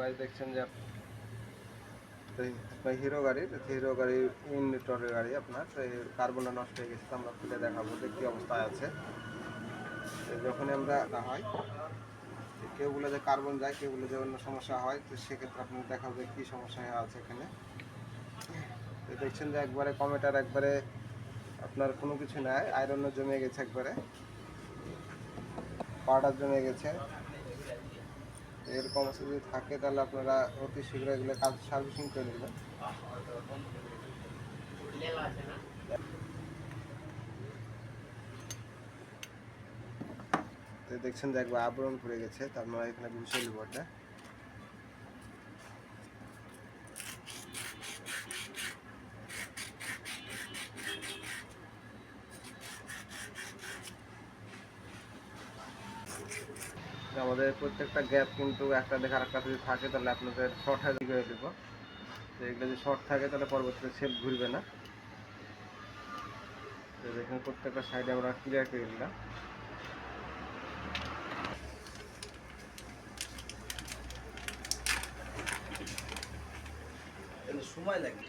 গাড়ি দেখছেন যে আপনার হিরো গাড়ির হিরো গাড়ির ইউনিটরের গাড়ি আপনার কার্বনটা নষ্ট হয়ে গেছে আমরা খুলে দেখাবো যে কী অবস্থায় আছে। যখনই আমরা হয় কেউ বলে যে কার্বন যায়, কেউ বলে যে অন্য সমস্যা হয়, তো সেক্ষেত্রে আপনি দেখাবো যে কী সমস্যা আছে এখানে। দেখছেন যে একবারে কমেটার একবারে আপনার কোনো কিছু নাই আয়রনও জমে গেছে একবারে। পাউডার জমে গেছে। এরকম অবস্থা যদি থাকে, তাহলে আপনারা অতি শীঘ্র এগুলো কাজ সার্ভিসিং করে দেবেন। তো দেখছেন যে একবার আবরণ পড়ে গেছে, তার মানে এখানে বুঝে নেব আমাদের প্রত্যেকটা গ্যাপ কিন্তু একটা দেখে আরেকটা যদি থাকে তাহলে আপনাদের শর্ট হয়ে করে দেবো তো এগুলো যদি শর্ট থাকে তাহলে পরবর্তীতে সেল ঘুরবে না। তো দেখেন, প্রত্যেকটা সাইডে আমরা ক্লিয়ার করে দিলাম। সময় লাগে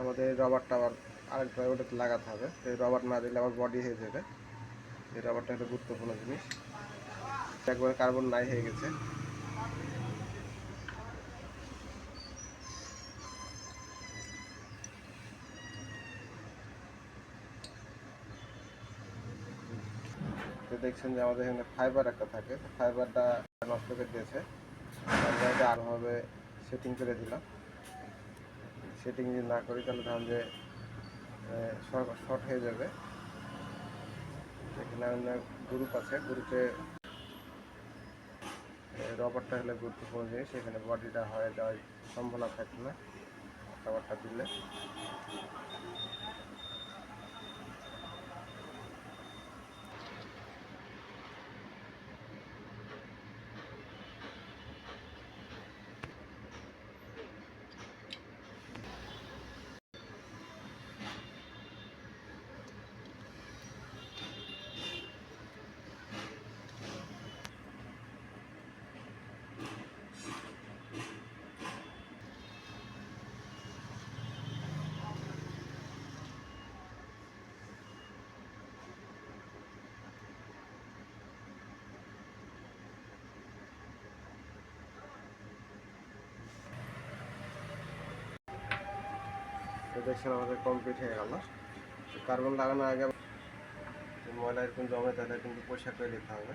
আমাদের রবারটা আবার আরেকবার ওটাতে লাগাতে হবে। এই রবার না দিলে আবার বডি হয়ে যাবে এই রবারটা একটা গুরুত্বপূর্ণ জিনিস। একবার কার্বন নাই হয়ে গেছে। দেখছেন যে আমাদের এখানে ফাইবার একটা থাকে। ফাইবারটা নষ্ট করে দিয়েছে। এটা আরোভাবে সেটিং করে দিলাম। সেটিং যদি না করি, তাহলে ধান যে শর্ট হয়ে যাবে। এখানে আমরা গ্রুপ আছে। গ্রুপে রবারটা হলে গুরুত্বপূর্ণ জিনিস। এখানে বডিটা হয়ে, যাওয়ার সম্ভাবনা থাকে না, রবারটা দিলে। দেখছেন আমাদের কমপ্লিট হয়ে গেল। কার্বন লাগানোর আগে ময়লা এরকম জমে তাহলে কিন্তু পয়সা করে নিতে হবে।